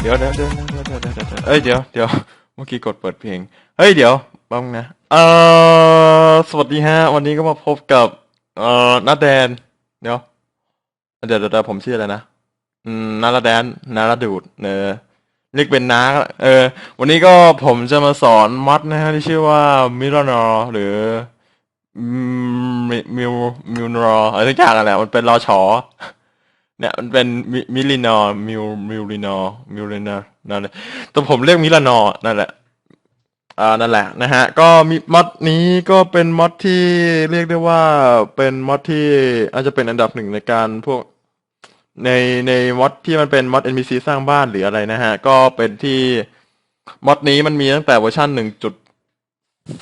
เดี๋ยวเดี๋ยวเดี๋ยวเดี๋ยวเดี๋ยวเดี๋ยวเดี๋ยวเอ้ยเดี๋ยวเดี๋ยวเมื่อกี้กดเปิดเพลงเฮ้ยเดี๋ยวบ้างนะเอ่อสวัสดีฮะ วันนี้ก็มาพบกับ เอ่อนาแดน เดี๋ยวเดี๋ยวเดี๋ยวผมชื่ออะไรนะอืมนาราแดนนาราดูดเนอเรียกเป็นน้าเออ วันนี้ก็ผมจะมาสอนมัดนะฮะที่ชื่อว่ามิรานอหรือมิมิวมิวนออะไรสักอย่างอะแหละมันเป็นรอชอ เนี่ยมันเป็นมิลินอมิวมิลินอมิลินอนั่นแหละแต่ผมเรียกมิลานอนั่นแหละอ่านั่นแหละนะฮะ ก็มีมอดนี้ก็เป็นมอดที่เรียกได้ว่าเป็นมอดที่อาจจะเป็นอันดับหนึ่งในการพวกในในมอดที่มันเป็นมอด NPC สร้างบ้านหรืออะไรนะฮะ ก็เป็นที่มอดนี้มันมีตั้งแต่เวอร์ชันหนึ่งจุด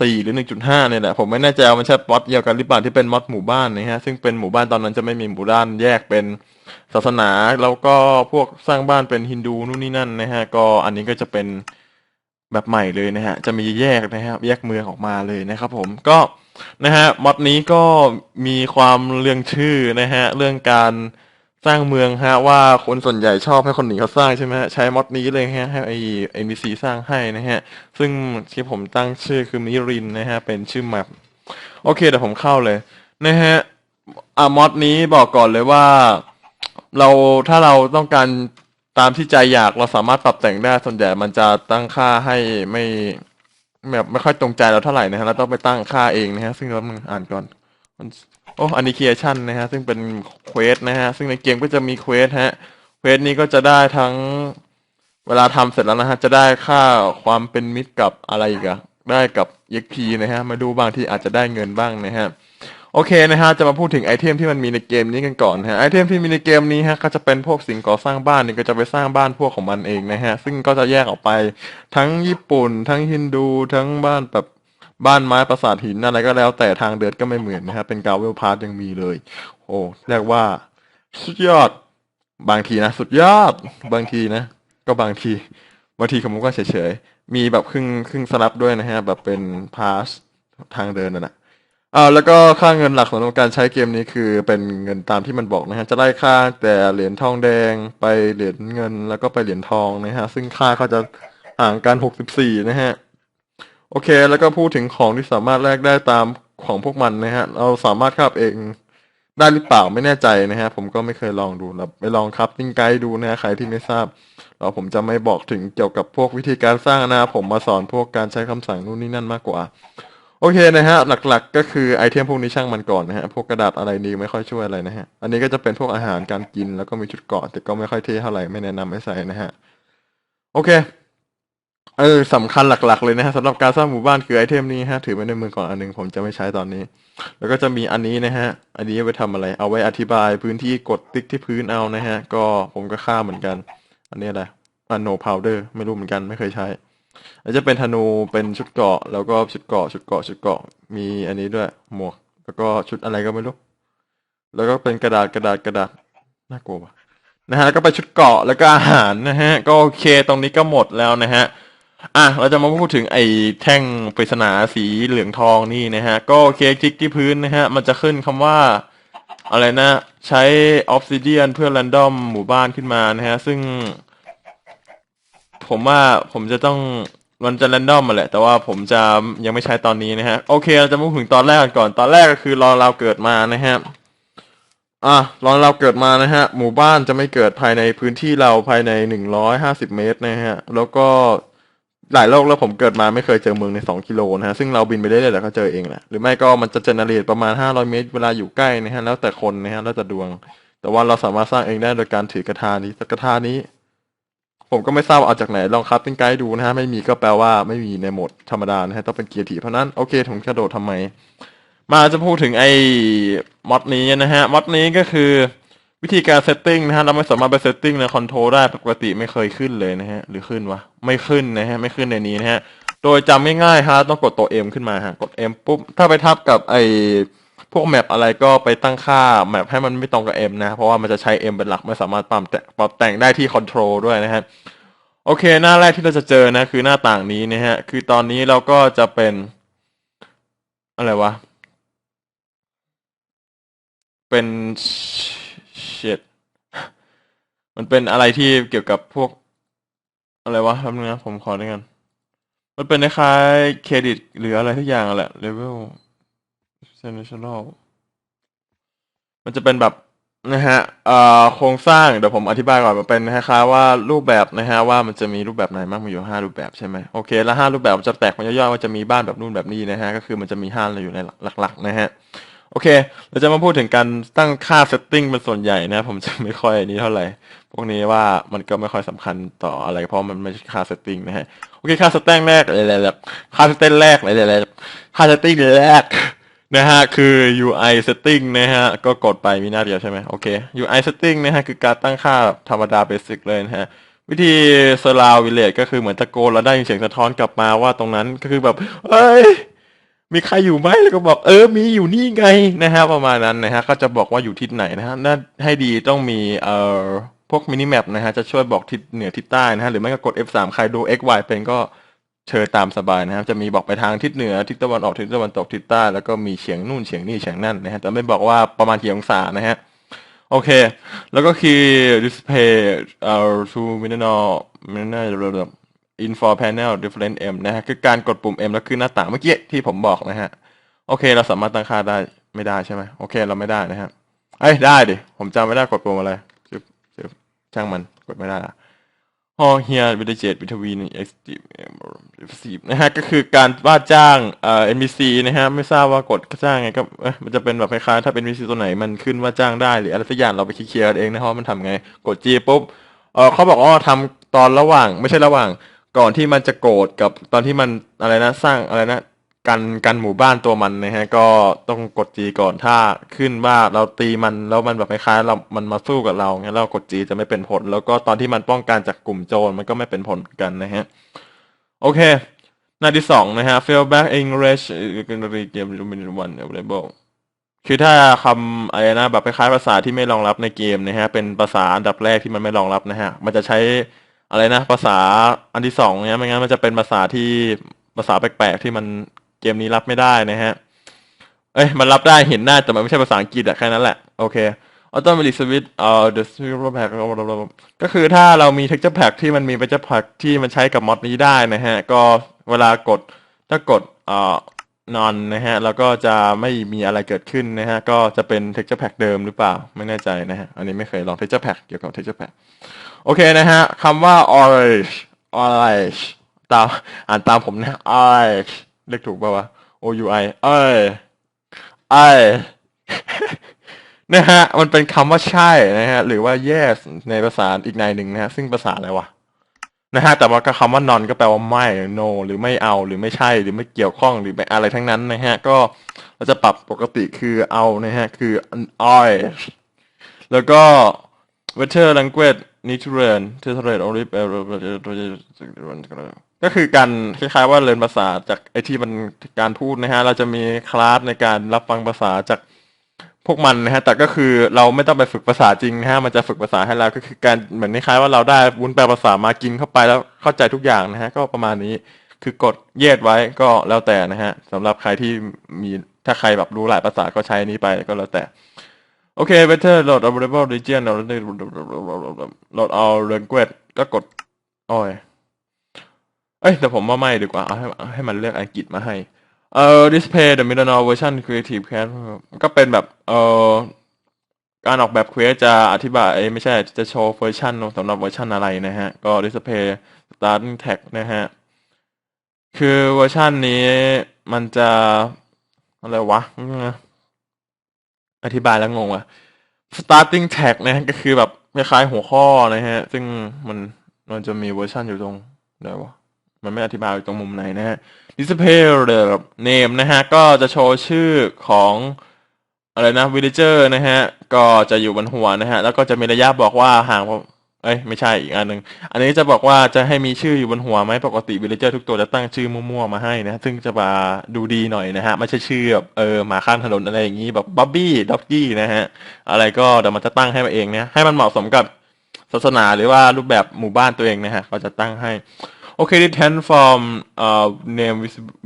สี่หรือหนึ่งจุดห้าเนี่ยแหละผมไม่แน่ใจว่ามันใช่มอดเดียวกันหรือเปล่าที่เป็นมอดหมู่บ้านนะฮะซึ่งเป็นหมู่บ้านตอนนั้นจะไม่มีหมู่บ้านแยกเป็นศาสนาแล้วก็พวกสร้างบ้านเป็นฮินดูนู่นนี่นั่นนะฮะก็อันนี้ก็จะเป็นแบบใหม่เลยนะฮะจะมีแยกนะฮะแยกเมืองออกมาเลยนะครับผมก็นะฮะมอดนี้ก็มีความเรื่องชื่อนะฮะเรื่องการ สร้างเมืองฮะว่าคนส่วนใหญ่ชอบให้คนหนีเขาสร้างใช่ไหมฮะใช้มอดนี้เลยฮะให้ไอเอ็นบีซีสร้างให้นะฮะ ซึ่งที่ผมตั้งชื่อคือมิรินนะฮะ เป็นชื่อแมปโอเคเดี๋ยวผมเข้าเลยนะฮะอ่ามอดนี้บอกก่อนเลยว่า เราถ้าเราต้องการตามที่ใจอยากเราสามารถปรับแต่งได้ส่วนใหญ่มันจะตั้งค่าให้ไม่แบบไม่ค่อยตรงใจเราเท่าไหร่นะฮะเราต้องไปตั้งค่าเองนะฮะ ซึ่งเราอ่านก่อนมัน โอ้อนนี้เคียชั่นนะฮะ ซึ่งเป็นเควสนะฮะ ซึ่งในเกมก็จะมีเควสฮะ เควสนี้ก็จะได้ทั้งเวลาทำเสร็จแล้วนะฮะ จะได้ค่าความเป็นมิตรกับอะไรกอะได้กับ EXP นะฮะ มาดูบางที่อาจจะได้เงินบ้างนะฮะ โอเคนะฮะ จะมาพูดถึงไอเทมที่มันมีในเกมนี้กันก่อนฮะ ไอเทมที่มีในเกมนี้ฮะ ก็จะเป็นพวกสิ่งก่อสร้างบ้านนี่ก็จะไปสร้างบ้านพวกของมันเองนะฮะ ซึ่งก็จะแยกออกไปทั้งญี่ปุ่น ทั้งฮินดู ทั้งบ้านแบบ บ้านไม้ปราสาทหินอะไรก็แล้วแต่ทางเดินก็ไม่เหมือนนะฮะเป็นกาวเวลพาร์ทยังมีเลย โอ้เรียกว่า สุดยอด บางทีนะ สุดยอด บางทีนะ ก็บางทีบางทีผมก็เฉยๆ มีแบบครึ่งครึ่งสลับด้วยนะฮะแบบเป็นพาสทางเดินน่ะนะอ่าแล้วก็ค่าเงินหลักสำหรับการใช้เกมนี้คือเป็นเงินตามที่มันบอกนะฮะจะได้ค่าแต่เหรียญทองแดงไปเหรียญเงินแล้วก็ไปเหรียญทองนะฮะซึ่งค่าก็จะห่างกันหกสิบสี่นะฮะ โอเค แล้วก็พูดถึงของที่สามารถแลกได้ตามของพวกมันนะฮะ เราสามารถคาบเองได้หรือเปล่าไม่แน่ใจนะฮะ ผมก็ไม่เคยลองดูแล้วไปลองครับติ้งไกด์ดูนะฮะใครที่ไม่ทราบ เราผมจะไม่บอกถึงเกี่ยวกับพวกวิธีการสร้างนะผมมาสอนพวกการใช้คำสั่งนู่นนี่นั่นมากกว่า โอเคนะฮะ หลักๆ ก็คือไอเทมพวกนี้ช่างมันก่อนนะฮะ พวกกระดาษอะไรนี้ไม่ค่อยช่วยอะไรนะฮะ อันนี้ก็จะเป็นพวกอาหารการกินแล้วก็มีชุดเกาะแต่ก็ไม่ค่อยเท่เท่าไหร่ไม่แนะนำให้ใส่นะฮะ โอเค เออสำคัญหลัก ๆ เลยนะฮะสำหรับการสร้างหมู่บ้านคือไอเทมนี้ฮะถือไว้ในมือก่อนอันหนึงผมจะไม่ใช้ตอนนี้ แล้วก็จะมีอันนี้นะฮะ อันนี้ไว้ทำอะไร เอาไว้อธิบายพื้นที่กดติ๊กที่พื้นเอานะฮะ ก็ผมก็ฆ่าเหมือนกัน อันนี้อะไรอันโนพาวเดอร์ไม่รู้เหมือนกันไม่เคยใช้แล้วจะเป็นธนูเป็นชุดเกราะ แล้วก็ชุดเกราะชุดเกราะชุดเกราะมีอันนี้ด้วยหมวก แล้วก็ชุดอะไรก็ไม่รู้ แล้วก็เป็นกระดาษกระดาษกระดาษน่ากลัวว่ะนะฮะแล้วก็ไปชุดเกราะแล้วก็อาหารนะฮะก็โอเคตรงนี้ก็หมดแล้วนะฮะ อะเราจะมาพูดถึงไอ้แท่งปริศนาสีเหลืองทองนี่นะฮะ ก็เคคลิกที่พื้นนะฮะ มันจะขึ้นคำว่า อะไรนะ ใช้ออฟซิเดียนเพื่อ r รนดอมหมู่บ้านขึ้นมานะฮะ ซึ่ง ผมว่าผมจะต้องมันจะ r รนดอมมาแหละ แต่ว่าผมจะยังไม่ใช้ตอนนี้นะฮะ โอเค เราจะมาพูดถึงตอนแรกก่อน ตอนแรกก็คือรอเราเกิดมานะฮะอะรอเราเกิดมานะฮะ หมู่บ้านจะไม่เกิดภายในพื้นที่เราภายในหนึ่งร้อยห้าสิบเมตรนะฮะ แล้วก็ หลายโลกแล้วผมเกิดมาไม่เคยเจอเมืองในสองกิโลนะฮะซึ่งเราบินไปได้เลยแล้วก็เจอเองแหละหรือไม่ก็มันจะเจเนเรตประมาณห้าร้อยเมตร เวลาอยู่ใกล้นะฮะแล้วแต่คนนะฮะแล้วแต่ดวง แต่ว่าเราสามารถสร้างเองได้โดยการถือกระทานี้กระทานี้ ผมก็ไม่ทราบว่าเอาจากไหนลองครับเป็นไกด์ดูนะฮะไม่มีก็แปลว่าไม่มีในโหมดธรรมดานะฮะต้องเป็นเกียร์ทีเพราะนั้นโอเคผมกระโดดทำไม มาจะพูดถึงไอ้มอดนี้นะฮะมอดนี้ก็คือ วิธีการเซตติ้งนะฮะเราไม่สามารถไปเซตติ้งในคอนโทรลได้ปกติไม่เคยขึ้นเลยนะฮะหรือขึ้นวะไม่ขึ้นนะฮะไม่ขึ้นในนี้นะฮะโดยจำง่ายๆฮะต้องกดตัว M ขึ้นมาฮะกด M ปุ๊บถ้าไปทับกับไอ้พวกแมปอะไรก็ไปตั้งค่าแมปให้มันไม่ตรงกับ M นะ เพราะว่ามันจะใช้ M เป็นหลักไม่สามารถปรับแต่ปรับแต่งได้ที่คอนโทรลด้วยนะฮะโอเค หน้าแรกที่เราจะเจอนะ คือหน้าต่างนี้นะฮะ คือตอนนี้เราก็จะเป็น อะไรวะ เป็น shit มันเป็นอะไรที่เกี่ยวกับพวก อะไรวะแป๊บนึงนะผมขอด้วยกันมันเป็นคล้ายเครดิต หรืออะไรทุกอย่างแหละ level international มันจะเป็นแบบนะฮะโครงสร้างเดี๋ยวผมอธิบายก่อนมันเป็นคล้ายๆว่ารูปแบบนะฮะว่ามันจะมีรูปแบบไหนบ้างมีอยู่ห้ารูปแบบใช่ไหมโอเคแล้วห้ารูปแบบมันจะแตกมันย่อยๆว่าจะมีบ้านแบบนู่นแบบนี้นะฮะก็คือมันจะมีห้าอยู่ในหลักๆนะฮะ โอเค เราจะมาพูดถึงการตั้งค่าเซตติ้งเป็นส่วนใหญ่นะ ผมจะไม่ค่อยนี้เท่าไหร่ พวกนี้ว่ามันก็ไม่ค่อยสำคัญต่ออะไร เพราะมันไม่ใช่ค่าเซตติ้งนะฮะ โอเค ค่าเซตติ้งแรกอะไรๆค่าสเต็งแรกอะไรๆค่าเซตติ้งแรกนะฮะ คือ UI setting นะฮะ ก็กดไปมีหน้าเดียวใช่ไหมโอเค UI setting นะฮะ คือการตั้งค่าธรรมดาเบสิกเลยนะฮะวิธี surround village ก็คือเหมือนตะโกนแล้วได้เสียงสะท้อนกลับมาว่าตรงนั้นก็คือแบบ เอ้ย มีใครอยู่ไหมแล้วก็บอกเออมีอยู่นี่ไงนะฮะประมาณนั้นนะฮะก็จะบอกว่าอยู่ทิศไหนนะฮะน่าให้ดีต้องมีเอ่อพวกมินิแมปนะฮะจะช่วยบอกทิศเหนือทิศใต้นะฮะหรือไม่ก็กด F3 ใครดู X Y เป็นก็เชิญตามสบายนะครับจะมีบอกไปทางทิศเหนือทิศตะวันออกทิศตะวันตกทิศใต้แล้วก็มีเฉียงนู่นเฉียงนี่เฉียงนั่นนะฮะแต่ไม่บอกว่าประมาณกี่องศานะฮะโอเค แล้วก็คือ display เอ่อ two minimal minimal info panel different M นะฮะคือการกดปุ่ม M แล้วขึ้นหน้าต่างเมื่อกี้ที่ผมบอกนะฮะโอเค เราสามารถตั้งค่าได้ไม่ได้ใช่ไหมโอเค เราไม่ได้นะฮะเอ้ยได้ดิผมจำไม่ได้กดปุ่มอะไรจึ๊บจึ๊บช่างมันกดไม่ได้ละฮอเฮียวิดเจตวิทวีนเอ็กซ์ตีฟนะฮะก็คือการว่าจ้างเอ่อ NPC นะฮะไม่ทราบว่ากดจ้างไงก็มันจะเป็นแบบคล้ายๆถ้าเป็น NPC ตัวไหนมันขึ้นว่าจ้างได้หรืออะไรสักอย่างเราไปเคลียร์เองนะฮะมันทำไงกด G ปุ๊บเออเขาบอกว่าทำตอนระหว่าง ไม่ใช่ระหว่าง ก่อนที่มันจะโกรธกับตอนที่มันอะไรนะสร้างอะไรนะกันกันหมู่บ้านตัวมันนะฮะก็ต้องกด G ก่อนถ้าขึ้นว่าเราตีมันแล้วมันแบบคล้ายๆเรา มันมาสู้กับเรางั้นเรากด G จะไม่เป็นผล แล้วก็ตอนที่มันป้องกันจากกลุ่มโจรมันก็ไม่เป็นผลกันนะฮะโอเคหน้าที่สองนะฮะ fail back English เกม one available คือถ้าคำอะไรนะแบบคล้ายๆภาษาที่ไม่รองรับในเกมนะฮะเป็นภาษาอันดับแรกที่มันไม่รองรับนะฮะมันจะใช้ อะไรนะภาษาอันที่สองเนี่ยไม่งั้นมันจะเป็นภาษาที่ภาษาแปลกๆที่มันเกมนี้รับไม่ได้นะฮะเอ้ยมันรับได้เห็นหน้าแต่มันไม่ใช่ภาษาอังกฤษอะแค่นั้นแหละโอเค Automatic Switch เอ่อ The Silver Pack ก็คือถ้าเรามี Texture Pack ที่มันมี Texture Pack ที่มันใช้กับมอดนี้ได้นะฮะ ก็เวลากดถ้ากดเอ่อนอนนะฮะ แล้วก็จะไม่มีอะไรเกิดขึ้นนะฮะ ก็จะเป็น Texture Pack เดิมหรือเปล่า ไม่แน่ใจนะฮะ อันนี้ไม่เคยลอง Texture Pack เกี่ยวกับ Texture Pack โอเคนะฮะคำว่า orange orange ตามอ่านตามผมนะ orange เรียกถูกป่าวะ O U I เอ้ยไอนะฮะ มันเป็นคำว่าใช่นะฮะ หรือว่า yes ในภาษาอีกในหนึ่งนะฮะ ซึ่งภาษาอะไรวะ นะฮะ แต่ว่าคำว่า non ก็แปลว่าไม่ no หรือไม่เอา หรือไม่ใช่ หรือไม่เกี่ยวข้อง หรือไม่อะไรทั้งนั้นนะฮะ ก็เราจะปรับปกติคือเอานะฮะ คือ I แล้วก็ weather language need to learn to learn only ก็คือการคล้ายๆว่าเรียนภาษาจากไอที่มันการพูดนะฮะ เราจะมีคลาสในการรับฟังภาษาจากพวกมันนะฮะ แต่ก็คือเราไม่ต้องไปฝึกภาษาจริงนะฮะ มันจะฝึกภาษาให้เราก็คือการเหมือนคล้ายๆว่าเราได้วุ้นแปลภาษามากินเข้าไปแล้วเข้าใจทุกอย่างนะฮะ ก็ประมาณนี้ คือกดเย็ดไว้ก็แล้วแต่นะฮะสำหรับใครที่มีถ้าใครแบบรู้หลายภาษาก็ใช้นี้ไปก็แล้วแต่ โอเค better load available region เรา load all language ก็กดโอ้ยเอ้ยแต่ผมว่าไม่ดีกว่า เอาให้ให้มันเลือกอังกฤษมาให้ เอ่อ display the middle version creative class ก็เป็นแบบ เอ่อ การออกแบบเควสจะอธิบายเอ้ยไม่ใช่ จะโชว์เวอร์ชันสำหรับเวอร์ชันอะไรนะฮะ ก็ display starting tag นะฮะ คือเวอร์ชันนี้มันจะ อะไรวะ อธิบายแล้วงงว่ะ starting tag นะก็คือแบบคล้ายๆหัวข้อนะฮะ ซึ่งมันมันจะมีเวอร์ชันอยู่ตรงไหนวะมันไม่อธิบายอยู่ตรงมุมไหนนะฮะ display the name นะฮะ ก็จะโชว์ชื่อของอะไรนะ villager นะฮะ ก็จะอยู่บนหัวนะฮะ แล้วก็จะมีระยะบอกว่าห่าง เอ้ยไม่ใช่อีกอันหนึ่งอันนี้จะบอกว่าจะให้มีชื่ออยู่บนหัวไหมปกติวิลเลเจอร์ทุกตัวจะตั้งชื่อมั่วๆมาให้นะซึ่งจะมาดูดีหน่อยนะฮะไม่ใช่ชื่อแบบเออหมาข้างถนนอะไรอย่างนี้แบบบ๊อบบี้ด็อกกี้นะฮะอะไรก็เดี๋ยวมันจะตั้งให้มาเองนะให้มันเหมาะสมกับศาสนาหรือว่ารูปแบบหมู่บ้านตัวเองนะฮะก็จะตั้งให้ โอเค distance from เอ่อ name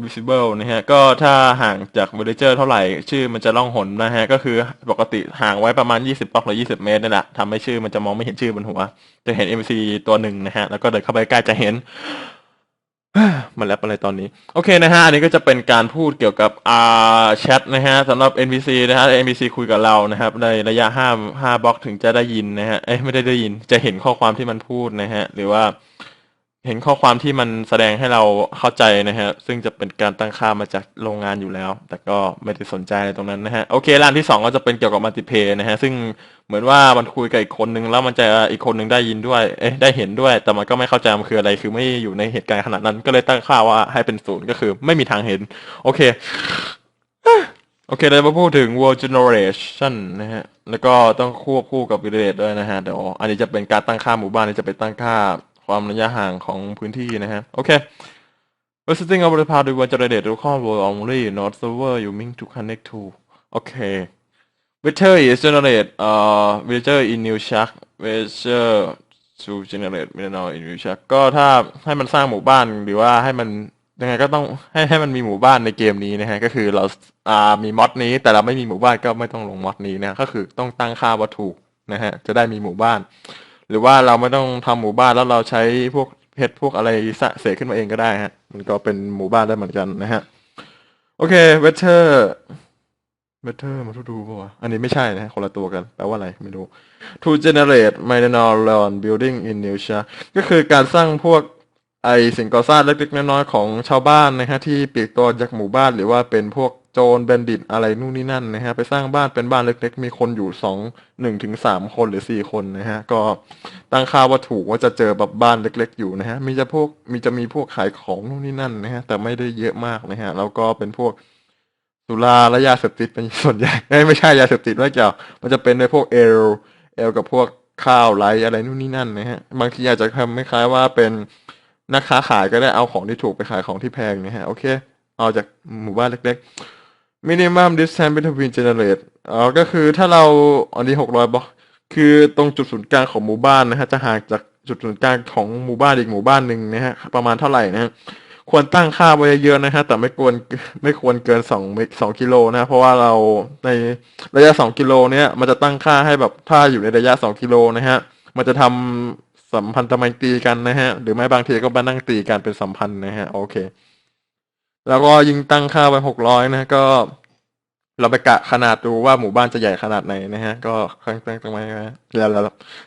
visible นะฮะ ก็ถ้าห่างจาก villager เท่าไหร่ ชื่อมันจะล่องหนนะฮะ ก็คือปกติห่างไว้ประมาณ 20บล็อกหรือ 20 เมตรนั่นแหละทำให้ชื่อมันจะมองไม่เห็นชื่อบนหัว จะเห็น NPC ตัวหนึ่งนะฮะ แล้วก็เดินเข้าไปใกล้จะเห็นมันแล้วอะไรตอนนี้ โอเคนะฮะ อันนี้ก็จะเป็นการพูดเกี่ยวกับอ่าแชทนะฮะสำหรับ NPC นะฮะ NPC คุยกับเรานะครับในระยะ5 5บล็อกถึงจะได้ยินนะฮะเอ้ไม่ได้ได้ยินจะเห็นข้อความที่มันพูดนะฮะหรือว่า เห็นข้อความที่มันแสดงให้เราเข้าใจนะฮะ ซึ่งจะเป็นการตั้งค่ามาจากโรงงานอยู่แล้ว แต่ก็ไม่ได้สนใจในตรงนั้นนะฮะ โอเคร้านที่สองก็จะเป็นเกี่ยวกับมัลติเพย์นะฮะ ซึ่งเหมือนว่ามันคุยกับอีกคนนึง แล้วมันจะอีกคนนึงได้ยินด้วย เอ๊ะ ได้เห็นด้วย แต่มันก็ไม่เข้าใจมันคืออะไร คือไม่อยู่ในเหตุการณ์ขนาดนั้น ก็เลยตั้งค่าว่าให้เป็นศูนย์ก็คือไม่มีทางเห็น โอเค โอเคเราจะมาพูดถึง world generation นะฮะ แล้วก็ต้องควบคู่กับ village ด้วยนะฮะ เดี๋ยว อันนี้จะเป็นการตั้งค่าหมู่บ้านนี้จะเป็นตั้งค่า ความระยะห่างของพื้นที่นะฮะโอเค Visiting over the path will generate local world only not server you mean to connect to โอเค Vector is generate เอ่อ villager in new shack villager to generate mineral in new shack ก็ถ้าให้มันสร้างหมู่บ้านหรือว่าให้มันยังไงก็ต้องให้ให้มันมีหมู่บ้านในเกมนี้นะฮะก็คือเราอ่ามีมอดนี้แต่เราไม่มีหมู่บ้านก็ไม่ต้องลงมอดนี้นะก็คือต้องตั้งค่าวัตถุนะฮะจะได้มีหมู่บ้าน หรือว่าเราไม่ต้องทำหมู่บ้านแล้วเราใช้พวกเพชรพวกอะไรสะเสกขึ้นมาเองก็ได้ฮะ มันก็เป็นหมู่บ้านได้เหมือนกันนะฮะ โอเคเวเทอร์เวเทอร์มาดูป่ะอันนี้ไม่ใช่นะคนละตัวกัน แปลว่าอะไร ไม่รู้ to generate mineral building in new s h a ก็คือการสร้างพวกไอสิ่งก่อสร้างเล็กๆน้อยๆของชาวบ้านนะฮะที่ปีกตัวจากหมู่บ้านหรือว่าเป็นพวก โจรแบนดิตอะไรนู่นนี่นั่นนะฮะไปสร้างบ้านเป็นบ้านเล็ก ๆ มีคนอยู่สองหนึ่งถึงสามคนหรือสี่คนนะฮะก็ตั้งค่าว่าถูกว่าจะเจอแบบบ้านเล็ก ๆ อยู่นะฮะมีจะพวกมีจะมีพวกขายของนู่นนี่นั่นนะฮะแต่ไม่ได้เยอะมากนะฮะแล้วก็เป็นพวกสุราและยาเสพติดเป็นส่วนใหญ่ไม่ใช่ยาเสพติดไม่เกี่ยวมันจะเป็นในพวกเอลเอลกับพวกข้าวไรอะไรนู่นนี่นั่นนะฮะบางทีอาจจะทำคล้ายว่าเป็นนักค้าขายก็ได้เอาของที่ถูกไปขายของที่แพงนะฮะโอเค เอาจากหมู่บ้านเล็ก ๆ minimum distance between generate อ๋อก็คือถ้าเราอันนี้หกร้อยบล็อกคือตรงจุดศูนย์กลางของหมู่บ้านนะฮะจะห่างจากจุดศูนย์กลางของหมู่บ้านอีกหมู่บ้านหนึ่งนะฮะประมาณเท่าไหร่นะฮะควรตั้งค่าไว้เยอะๆนะฮะแต่ไม่ควรไม่ควรเกินสองสองกิโลนะเพราะว่าเราในระยะสองกิโลเนี้ยมันจะตั้งค่าให้แบบถ้าอยู่ในระยะสองกิโลนะฮะมันจะทำสัมพันธไมตรีกันนะฮะหรือไม่บางทีก็มานั่งตีกันเป็นสัมพันธ์นะฮะโอเค แล้วก็ยิงตั้งค่าไว้หกร้อยนะก็เราไปกะขนาดดูว่าหมู่บ้านจะใหญ่ขนาดไหนนะฮะ ก็ตั้งตั้งตั้งไว้นะแล้วเรา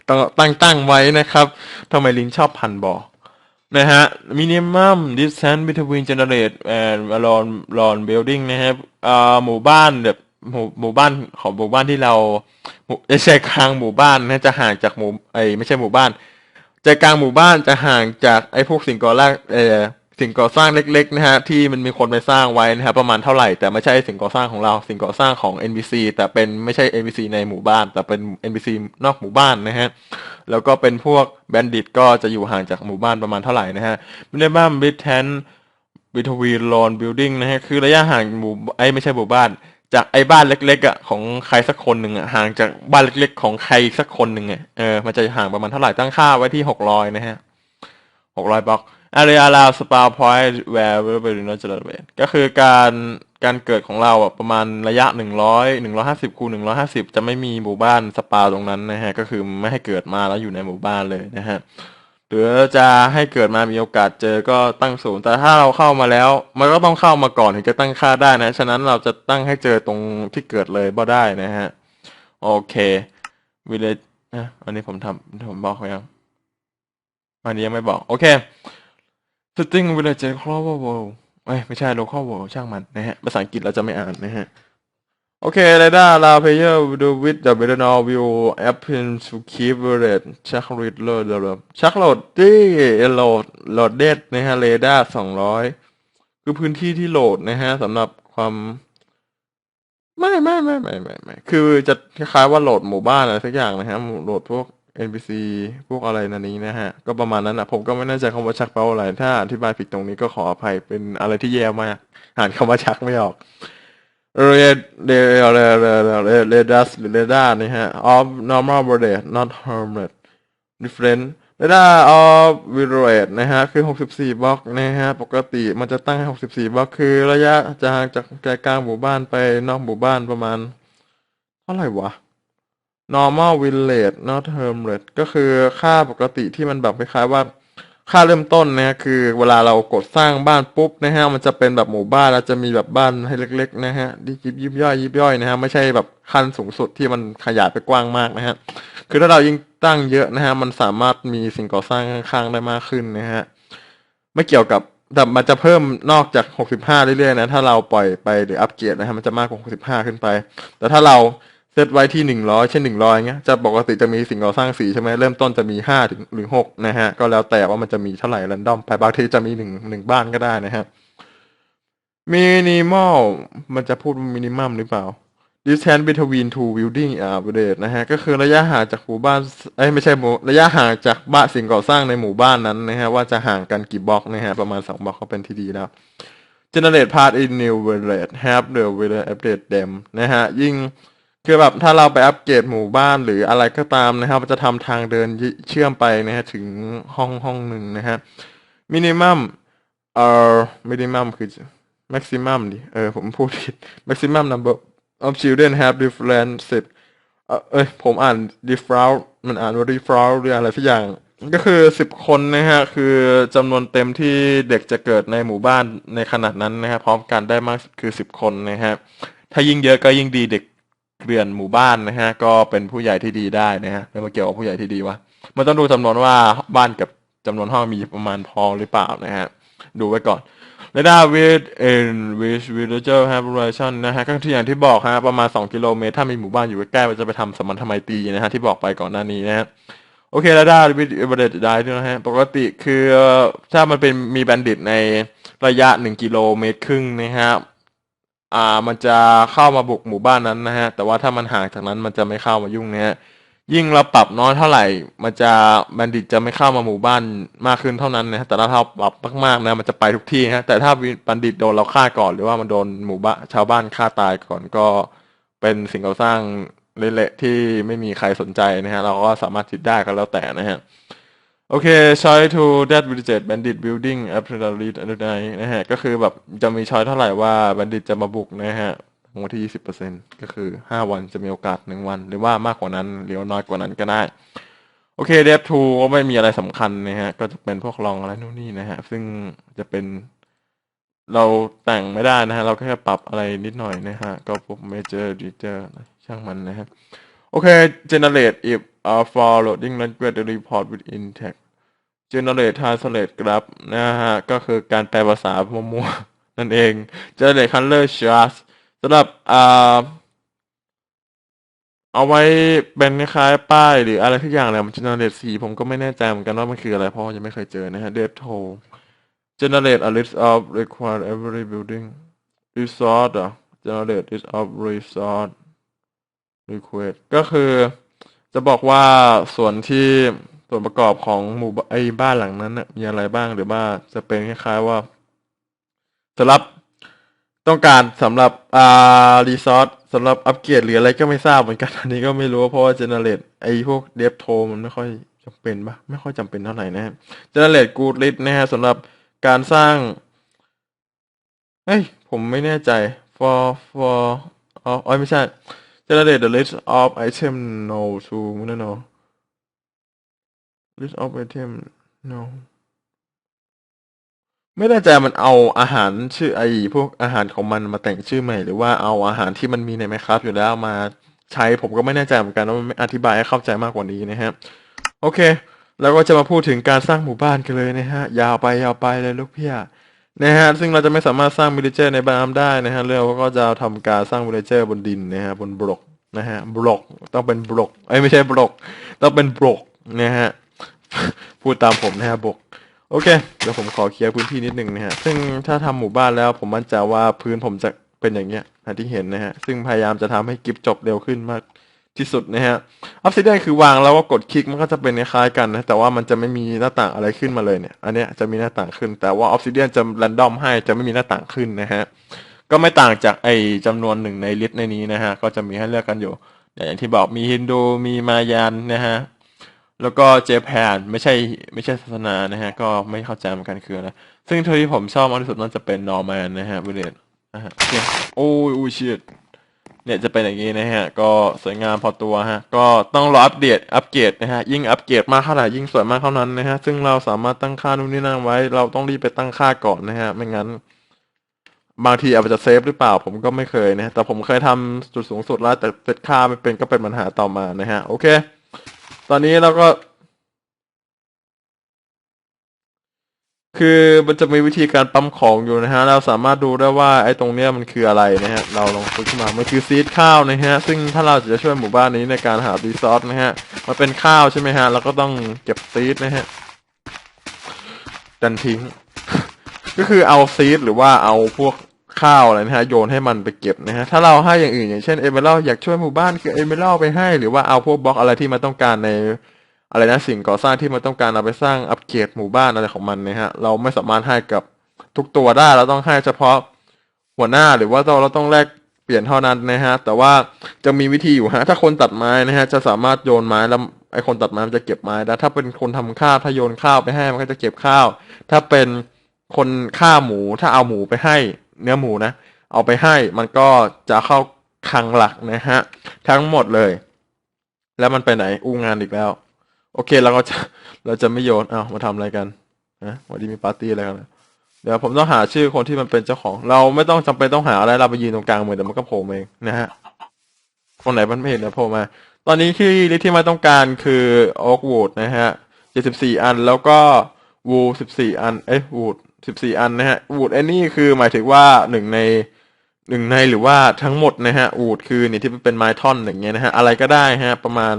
ต้องตั้งตั้งไว้นะครับทำไมลินชอบพันบอนะฮะ minimum distance between generate and lawn lawn building นะครับอ่าหมู่บ้านแบบหมู่หมู่บ้านของหมู่บ้านที่เราใจกลางหมู่บ้านนะจะห่างจากหมู่ไอไม่ใช่หมู่บ้านใจกลางหมู่บ้านจะห่างจากไอพวกสิ่งก่อสร้างเออ สิ่งก่อสร้างเล็กๆนะฮะที่มันมีคนไปสร้างไว้นะครับประมาณเท่าไหร่ แต่ไม่ใช่สิ่งก่อสร้างของเรา สิ่งก่อสร้างของ NPC แต่เป็นไม่ใช่ NPC ในหมู่บ้าน แต่เป็น NPC นอกหมู่บ้านนะฮะแล้วก็เป็นพวกแบนดิตก็จะอยู่ห่างจากหมู่บ้านประมาณเท่าไหร่นะฮะมินิมัมบิทแทนบิทวีลอนบิลดิ้งนะฮะคือระยะห่างหมู่ไอ้ไม่ใช่หมู่บ้าน จากไอ้บ้านเล็กๆอะของใครสักคนหนึ่งอะห่างจากบ้านเล็กๆ ของใครสักคนหนึ่งอะเออมันจะห่างประมาณเท่าไหร่ตั้งค่าไว้ที่หกร้อยนะฮะหกร้อยบล็อก area allow spawn point where we not generate ก็คือการการเกิดของเราอะประมาณระยะหนึ่งร้อยหนึ่งร้อยห้าสิบคูณหนึ่งร้อยห้าสิบจะไม่มีหมู่บ้านสปาตรงนั้นนะฮะ ก็คือไม่ให้เกิดมาแล้วอยู่ในหมู่บ้านเลยนะฮะหรือจะให้เกิดมามีโอกาสเจอก็ตั้งศูนย์แต่ถ้าเราเข้ามาแล้ว มันก็ต้องเข้ามาก่อนถึงจะตั้งค่าได้นะ ฉะนั้นเราจะตั้งให้เจอตรงที่เกิดเลยบ่ได้นะฮะ โอเควิเลนะอันนี้ผมทำผมบอกเขายังอันนี้ยังไม่บอก โอเค setting village local world เอ้ยไม่ใช่ local world ช่างมันนะฮะภาษาอังกฤษเราจะไม่อ่านนะฮะ โอเคเรดาร์ลาเพเยอร์ดูวิดเดอะเบรนอวิวแอปเพนทูคีฟเวอร์ชักรีดโหลดโหลดชักโหลดที่โหลดโหลดเดดนะฮะเรดาร์สองร้อยคือพื้นที่ที่โหลดนะฮะสำหรับความไม่ไม่ไม่ไม่ไม่ไม่คือจะคล้ายๆว่าโหลดหมู่บ้านอะไรสักอย่างนะฮะโหลดพวก NPC พวกอะไรนันนี้นะฮะ ก็ประมาณนั้นอะ ผมก็ไม่แน่ใจคำว่าชักแปลว่าอะไร ถ้าอธิบายผิดตรงนี้ก็ขออภัยเป็นอะไรที่แย่มากอ่านคำว่าชักไม่ออกเรดเรดเรดเรดเรดเรดัสหรือเรดาร์นะฮะ of normal body not harmed different Data of w i r a t e นะฮะ คือ 64 บล็อกนะฮะ ปกติมันจะตั้งให้ 64 บล็อก คือระยะจางจากใจกลางหมู่บ้านไปนอกหมู่บ้านประมาณเท่าไหร่วะ normal village not term rate ก็คือค่าปกติที่มันแบบคล้ายๆว่าค่าเริ่มต้นนะฮะคือเวลาเรากดสร้างบ้านปุ๊บนะฮะมันจะเป็นแบบหมู่บ้านแล้วจะมีแบบบ้านให้เล็ก ๆ นะฮะที่ยิบยิบย่อยยิบย่อยนะฮะไม่ใช่แบบขั้นสูงสุดที่มันขยายไปกว้างมากนะฮะคือถ้าเรายิ่งตั้งเยอะนะฮะมันสามารถมีสิ่งก่อสร้างข้างๆได้มากขึ้นนะฮะไม่เกี่ยวกับแต่มันจะเพิ่มนอกจาก 65 เรื่อยๆนะถ้าเราปล่อยไปหรืออัปเกรดนะฮะมันจะมากกว่า 65 ขึ้นไป แต่ถ้าเรา เซตไว้ที่หนึ่งร้อยเช่นหนึ่งร้อยเงี้ยจะปกติจะมีสิ่งก่อสร้างสีใช่ไหมเริ่มต้นจะมีห้าถึงหรือหกนะฮะ ก็แล้วแต่ว่ามันจะมีเท่าไหร่รันดอมไปบางทีจะมีหนึ่งหนึ่งบ้านก็ได้นะฮะมินิมอลมันจะพูดมินิมัมหรือเปล่า distance between two building update นะฮะ ก็คือระยะห่างจากหมู่บ้านเอ้ยไม่ใช่หมู่ระยะห่างจากบ้านสิ่งก่อสร้างในหมู่บ้านนั้นนะฮะ ว่าจะห่างกันกี่บล็อกนะฮะ ประมาณสองบล็อกก็เป็นที่ดีแล้ว generate part in new village have the village update them นะฮะ ยิ่ง คือแบบถ้าเราไปอัปเกรดหมู่บ้านหรืออะไรก็ตามนะครับมันจะทำทางเดินเชื่อมไปนะฮะถึงห้องห้องหนึ่งนะฮะมินิมัมเอ่อมินิมัมคือ maximum ดิเออผมพูดผิด maximum number of children have different set เออเอ้ยผมอ่าน default มันอ่านว่า default หรืออะไรสักอย่างก็คือสิบคนนะฮะคือจำนวนเต็มที่เด็กจะเกิดในหมู่บ้านในขนาดนั้นนะฮะพร้อมกันได้มากคือสิบคนนะฮะถ้ายิ่งเยอะก็ยิ่งดีเด็ก เรือนหมู่บ้านนะฮะ ก็เป็นผู้ใหญ่ที่ดีได้นะฮะไม่มาเกี่ยวกับผู้ใหญ่ที่ดีวะมันต้องดูจำนวนว่าบ้านกับจำนวนห้องมีประมาณพอหรือเปล่านะฮะ ดูไว้ก่อน r a d a r with in which villager have relation นะฮะก็ที่อย่างที่บอกฮะประมาณ 2 กิโลเมตร ถ้ามีหมู่บ้านอยู่ใกล้ๆมันจะไปทำสมรรถไมตรีนะฮะที่บอกไปก่อนหน้านี้นะฮะโอเค r a d a r with embedded die ด้วยนะฮะ ปกติคือถ้ามันเป็นมีแบนดิตในระยะ 1 กิโลเมตรครึ่งนะฮะ อ่ามันจะเข้ามาบุกหมู่บ้านนั้นนะฮะแต่ว่าถ้ามันห่างจากนั้นมันจะไม่เข้ามายุ่งนะฮะยิ่งเราปรับน้อยเท่าไหร่ มันจะบัณฑิตจะไม่เข้ามาหมู่บ้านมากขึ้นเท่านั้นนะฮะแต่ถ้าเราปรับมากๆนะมันจะไปทุกที่ฮะแต่ถ้าบัณฑิตโดนเราฆ่าก่อน หรือว่ามันโดนหมู่บ้านชาวบ้านฆ่าตายก่อนก็เป็นสิ่งก่อสร้างเละๆที่ไม่มีใครสนใจนะฮะเราก็สามารถติดได้ก็แล้วแต่นะฮะ โอเค try to that villager bandit building after the lead and the night นะฮะ ก็คือแบบจะมีช้อยเท่าไหร่ว่าบัณฑิตจะมาบุกนะฮะวันที่ยี่สิบเปอร์เซ็นก็คือห้าวันจะมีโอกาสหนึ่งวัน หรือว่ามากกว่านั้นหรือน้อยกว่านั้นก็ได้ โอเคเดฟทูก็ไม่มีอะไรสำคัญนะฮะ ก็จะเป็นพวกลองอะไรนู่นนี่นะฮะ ซึ่งจะเป็นเราแต่งไม่ได้นะฮะ เราแค่ปรับอะไรนิดหน่อยนะฮะ ก็พวก major feature ช่างมันนะฮะ โอเค generate if uh, for loading language report with intact generate translate graph นะฮะ ก็คือการแปลภาษามั่วๆนั่นเอง generate color chart สำหรับอ่าเอาไว้เป็นคล้ายป้ายหรืออะไรทุกอย่างแหละมัน generate สีผมก็ไม่แน่ใจเหมือนกันว่ามันคืออะไรเพราะยังไม่เคยเจอนะฮะ date toll generate a list of required every building resort อะ generate list of resort request ก็คือจะบอกว่าส่วนที่ส่วนประกอบของหมู่ไอ้บ้านหลังนั้นน่ะมีอะไรบ้างหรือว่าจะเป็นคล้ายๆว่าสำหรับต้องการสำหรับอ่ารีซอสสำหรับอัปเกรดหรืออะไรก็ไม่ทราบเหมือนกันอันนี้ก็ไม่รู้เพราะว่า generate ไอ้พวก dev t o มันไม่ค่อยจำเป็นปะไม่ค่อยจำเป็นเท่าไหร่นะฮะ generate good list นะฮะสำหรับการสร้างเฮ้ยผมไม่แน่ใจ for for อ๋ออ๋อไม่ใช่ generate the list of item no to ไม่แน่นอน list of item no ไม่แน่ใจมันเอาอาหารชื่อไอพวกอาหารของมันมาแต่งชื่อใหม่ หรือว่าเอาอาหารที่มันมีใน Minecraft อยู่แล้วมาใช้ผมก็ไม่แน่ใจเหมือนกันว่ามันไม่อธิบายให้เข้าใจมากกว่านี้นะฮะโอเค แล้วก็จะมาพูดถึงการสร้างหมู่บ้านกันเลยนะฮะ ยาวไปยาวไปเลยลูกพี่ นะฮะซึ่งเราจะไม่สามารถสร้างวิลเลเจอร์ในบ้านได้นะฮะเราก็จะทำการสร้างวิลเลเจอร์บนดินนะฮะบนบล็อกนะฮะบล็อกต้องเป็นบล็อกไอ้ยไม่ใช่บล็อกต้องเป็นบล็อกนะฮะพูดตามผมนะฮะบล็อกโอเคเดี๋ยวผมขอเคลียร์พื้นที่นิดนึงนะฮะซึ่งถ้าทำหมู่บ้านแล้วผมมั่นใจว่าพื้นผมจะเป็นอย่างเงี้ยที่เห็นนะฮะซึ่งพยายามจะทำให้กิฟจบเร็วขึ้นมาก ที่สุดนะฮะออฟซิเดียนคือวางแล้วก็กดคลิกมันก็จะเป็นคล้ายกันนะ แต่ว่ามันจะไม่มีหน้าต่างอะไรขึ้นมาเลยเนี่ย อันเนี้ยจะมีหน้าต่างขึ้น แต่ว่าออฟซิเดียนจะรันดอมให้จะไม่มีหน้าต่างขึ้นนะฮะ ก็ไม่ต่างจากไอจำนวนหนึ่งในลิสต์ในนี้นะฮะ ก็จะมีให้เลือกกันอยู่ อย่างที่บอกมีฮินดู มีมายันนะฮะ แล้วก็เจแปนไม่ใช่ไม่ใช่ศาสนานะฮะ ก็ไม่เข้าใจเหมือนกันคืออะไร ซึ่งเท่าที่ผมชอบมากที่สุดน่าจะเป็นนอร์แมนนะฮะวิเลตนะฮะโอเคโอ้ยอุ้ยชิด เนี่ยจะเป็นอย่างนี้นะฮะ ก็สวยงามพอตัวฮะ ก็ต้องรออัปเดตอัปเกรดนะฮะ ยิ่งอัปเกรดมากเท่าไหร่ยิ่งสวยมากเท่านั้นนะฮะ ซึ่งเราสามารถตั้งค่านู่นนี่นั่นไว้ เราต้องรีบไปตั้งค่าก่อนนะฮะ ไม่งั้น บางทีอาจจะเซฟหรือเปล่าผมก็ไม่เคยนะ แต่ผมเคยทำจุดสูงสุดแล้วแต่เซตค่าไม่เป็นก็เป็นปัญหาต่อมานะฮะ โอเค ตอนนี้เราก็ คือมันจะมีวิธีการปั๊มของอยู่นะฮะ เราสามารถดูได้ว่าไอ้ตรงเนี้ยมันคืออะไรนะฮะ เราลองคลิกขึ้นมา มันคือซีดข้าวนะฮะ ซึ่งถ้าเราจะช่วยหมู่บ้านนี้ในการหารีซอสนะฮะ มันเป็นข้าวใช่ไหมฮะ เราก็ต้องเก็บซีดนะฮะ ดันทิ้ง ก็คือเอาซีดหรือว่าเอาพวกข้าวอะไรนะฮะ โยนให้มันไปเก็บนะฮะ ถ้าเราให้อย่างอื่นอย่างเช่นเอเมอรัลอยากช่วยหมู่บ้านคือเอเมอรัลไปให้ หรือว่าเอาพวกบล็อกอะไรที่มันต้องการใน อะไรนะสิ่งก่อสร้างที่มันต้องการเอาไปสร้างอัปเกรดหมู่บ้านอะไรของมันนะฮะเราไม่สามารถให้กับทุกตัวได้เราต้องให้เฉพาะหัวหน้าหรือว่าเราเราต้องแลกเปลี่ยนเท่านั้นนะฮะ แต่ว่าจะมีวิธีอยู่ฮะ ถ้าคนตัดไม้นะฮะ จะสามารถโยนไม้แล้วไอคนตัดไม้มันจะเก็บไม้ได้ถ้าเป็นคนทำข้าวถ้าโยนข้าวไปให้มันก็จะเก็บข้าว ถ้าเป็นคนฆ่าหมู ถ้าเอาหมูไปให้ เนื้อหมูนะ เอาไปให้มันก็จะเข้าคลังหลักนะฮะ ทั้งหมดเลย แล้วมันไปไหนอู้งานอีกแล้ว โอเคเราก็จะเราจะไม่โยนเอามาทำอะไรกันนะวันนี้มีปาร์ตี้อะไรกันเดี๋ยวผมต้องหาชื่อคนที่มันเป็นเจ้าของ เราไม่ต้องจำเป็นต้องหาอะไรเราไปยืนตรงกลางเหมือนแต่มันก็โผล่มาเองนะฮะคนไหนมันไม่เห็นเดี๋ยวโผล่มา ตอนนี้ที่ลิที่มาต้องการคือโอ๊กวูดนะฮะ74อันแล้วก็วู14อันเอ้ยวูด14อันนะฮะวูดไอ้นี่คือหมายถึงว่าหนึ่งในหนึ่งในหรือว่าทั้งหมดนะฮะวูดคือเนี่ยที่มันเป็นไม้ท่อนอย่างเงี้ยนะฮะอะไรก็ได้ฮะประมาณ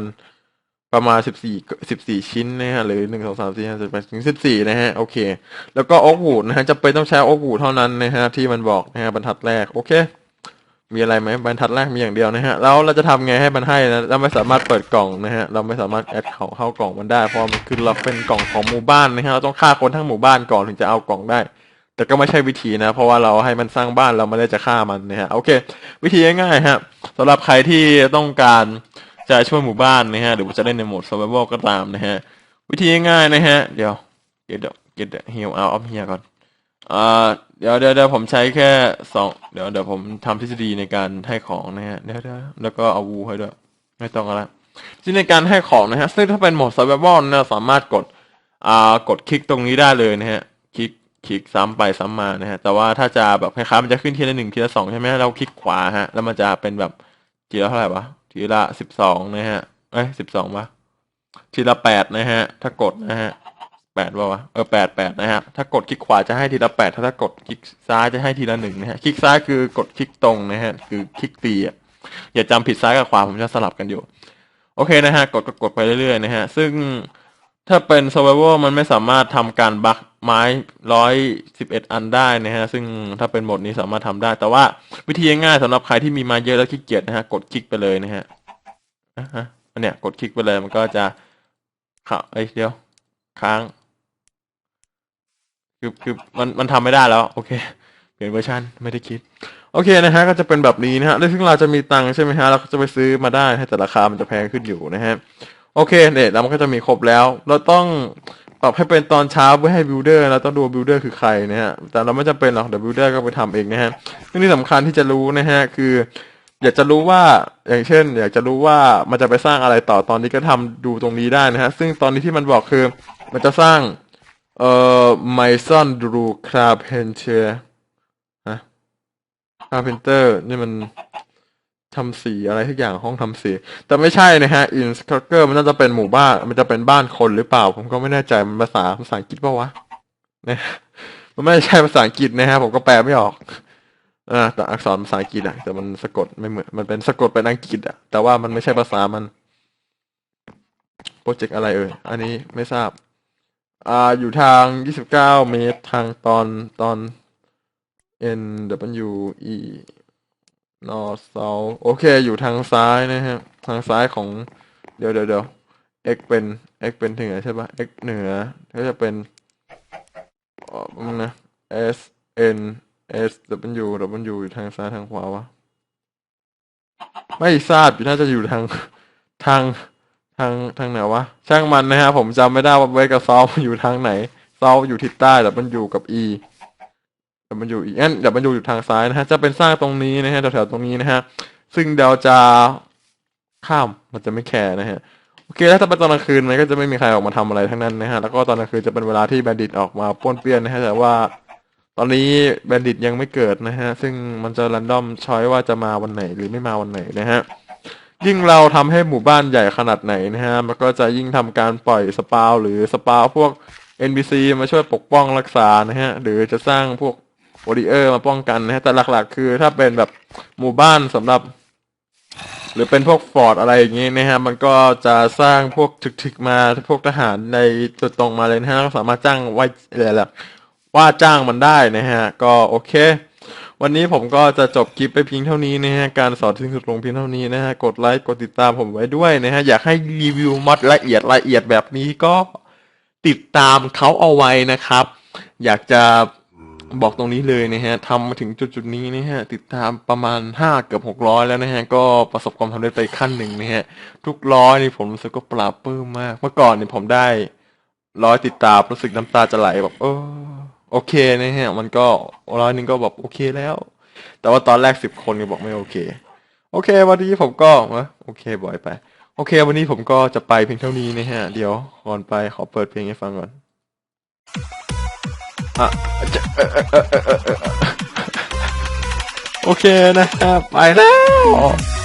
ประมาณสิบสี่สิบสี่ชิ้นนะฮะหรือหนึ่งสองสามสี่ห้าสิบแปดถึงสิบสี่นะฮะโอเค แล้วก็โอ๊กวูดนะฮะจะเป็นต้องใช้โอ๊กวูดเท่านั้นนะฮะที่มันบอกนะฮะบรรทัดแรกโอเค มีอะไรไหมบรรทัดแรกมีอย่างเดียวนะฮะแล้วเราจะทำไงให้มันให้นะเราไม่สามารถเปิดกล่องนะฮะเราไม่สามารถแอดเขาเข้ากล่องมันได้เพราะมันคือเราเป็นกล่องของหมู่บ้านนะฮะเราต้องฆ่าคนทั้งหมู่บ้านก่อนถึงจะเอากล่องได้ แต่ก็ไม่ใช่วิธีนะ เพราะว่าเราให้มันสร้างบ้านเราไม่ได้จะฆ่ามันนะฮะโอเค วิธีง่ายๆฮะสำหรับใครที่ต้องการ จะช่วยหมู่บ้านนะฮะหรือว่าจะเล่นในโหมด survival ก็ตามนะฮะ วิธีง่ายๆนะฮะ เดี๋ยว get get heal out of here ก่อนอ่าเดี๋ยวเดี๋ยวเดี๋ยวผมใช้แค่สองเดี๋ยวเดี๋ยวผมทำทฤษฎีในการให้ของนะฮะเดี๋ยวเดี๋ยวแล้วก็เอาวูให้ด้วย ไม่ต้องอะไรที่ในการให้ของนะฮะซึ่งถ้าเป็นโหมด survival นี่ยเราสามารถกดอ่ากดคลิกตรงนี้ได้เลยนะฮะคลิกคลิกซ้ำไปซ้ำมานะฮะแต่ว่าถ้าจะแบบคล้ายๆมันจะขึ้นทีละหนึ่งทีละสองใช่ไหมเราคลิกขวาฮะแล้วมันจะเป็นแบบทีละเท่าไหร่วะ ทีละสิบสองนะฮะ เอ้ยสิบสองปะทีละแปดนะฮะ ถ้ากดนะฮะแปดว่าวะ เออแปดแปดนะฮะ ถ้ากดคลิกขวาจะให้ทีละแปดถ้าถ้ากดคลิกซ้ายจะให้ทีละหนึ่งนะฮะ คลิกซ้ายคือกดคลิกตรงนะฮะ คือคลิกตีอะ อย่าจำผิดซ้ายกับขวาผมจะสลับกันอยู่ โอเคนะฮะ กดกดกดไปเรื่อยๆนะฮะ ซึ่ง ถ้าเป็น survival มันไม่สามารถทำการบักไม้ร้อยสิบเอ็ดอันได้นะฮะ ซึ่งถ้าเป็นโหมดนี้สามารถทำได้ แต่ว่าวิธีง่ายสำหรับใครที่มีไมาเยอะแล้วขี้เกียจนะฮะ กดคลิกไปเลยนะฮะอะฮะอันเนี้ยกดคลิกไปเลยมันก็จะค่ะเอ้ยเดี๋ยว ค้างคือคือมันมันทำไม่ได้แล้ว โอเค เปลี่ยนเวอร์ชันไม่ได้คิด โอเคนะฮะ ก็จะเป็นแบบนี้นะฮะแล้วซึ่งเราจะมีตังค์ใช่ไหมฮะ เราก็จะไปซื้อมาได้แต่ราคามันจะแพงขึ้นอยู่นะฮะ โอเคเนี่ยแล้วมันก็จะมีครบแล้ว เราต้องปรับให้เป็นตอนเช้าเพื่อให้บิลเดอร์เราต้องดูบิลเดอร์คือใครนะฮะ แต่เราไม่จำเป็นหรอกเดี๋ยวบิลเดอร์ก็ไปทำเองนะฮะซึ่งที่สำคัญที่จะรู้นะฮะคือ อยากจะรู้ว่าอย่างเช่น อยากจะรู้ว่ามันจะไปสร้างอะไรต่อตอนนี้ก็ทำดูตรงนี้ได้นะฮะ ซึ่งตอนนี้ที่มันบอกคือ มันจะสร้างเอ่อ Maison du Carpentier ฮะ Carpenter นี่มัน ทำสีอะไรทุกอย่างห้องทำสี แต่ไม่ใช่นะฮะ Instructor มันน่าจะเป็นหมู่บ้าน มันจะเป็นบ้านคนหรือเปล่า ผมก็ไม่แน่ใจมันภาษาภาษาอังกฤษปะวะนะมันไม่ใช่ภาษาอังกฤษนะฮะผมก็แปลไม่ออกอ่าแต่อักษรภาษาอังกฤษอะแต่มันสะกดไม่เหมือนมันเป็นสะกดเป็นอังกฤษอะแต่ว่ามันไม่ใช่ภาษามันโปรเจกต์อะไรเอ่ยอันนี้ไม่ทราบ อ่าอยู่ทาง 29 เมตรทางตอนตอน N W E North South โอเค อยู่ทางซ้ายนะฮะ ทางซ้ายของ เดี๋ยวเดี๋ยวเดี๋ยว x เป็น x เป็นถึงไหนใช่ปะ x เหนือ ก็จะเป็นเอ๋อนะ S N S W W อยู่ทางซ้ายทางขวาวะ ไม่ทราบอยู่น่าจะอยู่ทางทางทางทางไหนวะ ช่างมันนะฮะ ผมจำไม่ได้ว่าเวกับซอฟอยู่ทางไหนซอฟอยู่ทิศใต้แต่มันอยู่กับอี แต่มันอยู่อีงั้นเดี๋ยวมันอยู่อยู่ทางซ้ายนะฮะ จะเป็นสร้างตรงนี้นะฮะแถวๆตรงนี้นะฮะ ซึ่งเดาจะข้ามมันจะไม่แคร์นะฮะ โอเค แล้วถ้าเป็นตอนกลางคืนมันก็จะไม่มีใครออกมาทำอะไรทั้งนั้นนะฮะ แล้วก็ตอนกลางคืนจะเป็นเวลาที่แบนดิตออกมาป้วนเปี้ยนนะฮะ แต่ว่าตอนนี้แบนดิตยังไม่เกิดนะฮะ ซึ่งมันจะรันดอมช้อยว่าจะมาวันไหนหรือไม่มาวันไหนนะฮะ ยิ่งเราทำให้หมู่บ้านใหญ่ขนาดไหนนะฮะ มันก็จะยิ่งทำการปล่อยสปาวหรือสปาวพวก NPC มาช่วยปกป้องรักษานะฮะ หรือจะสร้างพวก โอริเออร์มาป้องกันนะฮะแต่หลักๆ คือถ้าเป็นแบบหมู่บ้านสำหรับ หรือเป็นพวกฟอร์ดอะไรอย่างงี้นะฮะมันก็จะสร้างพวกถึกๆมาพวกทหารในจุดตรงมาเลยนะฮะก็สามารถจ้างไว้อะไรล่ะว่าจ้างมันได้นะฮะ ก็โอเค วันนี้ผมก็จะจบคลิปไปเพียงเท่านี้นะฮะ การสอนทิ้งสุดลงเพียงเท่านี้นะฮะ กดไลค์ กดติดตามผมไว้ด้วยนะฮะ อยากให้รีวิวมอดละเอียดละเอียดแบบนี้ก็ติดตามเขาเอาไว้นะครับ อยากจะ บอกตรงนี้เลยนะฮะทำมาถึงจุดจุดนี้นะฮะติดตามประมาณห้าเกือบหกร้อยแล้วนะฮะก็ประสบความสำเร็จไปขั้นหนึ่งนะฮะทุกร้อยนี่ผมรู้สึกก็ปลาบปลื้มมาก เมื่อก่อนเนี่ยผมได้ร้อยติดตามรู้สึกน้ำตาจะไหลแบบเออโอเคนะฮะมันก็ร้อยหนึ่งก็แบบโอเคแล้ว แต่ว่าตอนแรกสิบคนก็บอกไม่โอเค โอเค วันนี้ผมก็โอเคบ่อยไป โอเค วันนี้ผมก็จะไปเพียงเท่านี้นะฮะ เดี๋ยวก่อนไปขอเปิดเพลงให้ฟังก่อนอะ โอเคนะครับ ไปแล้ว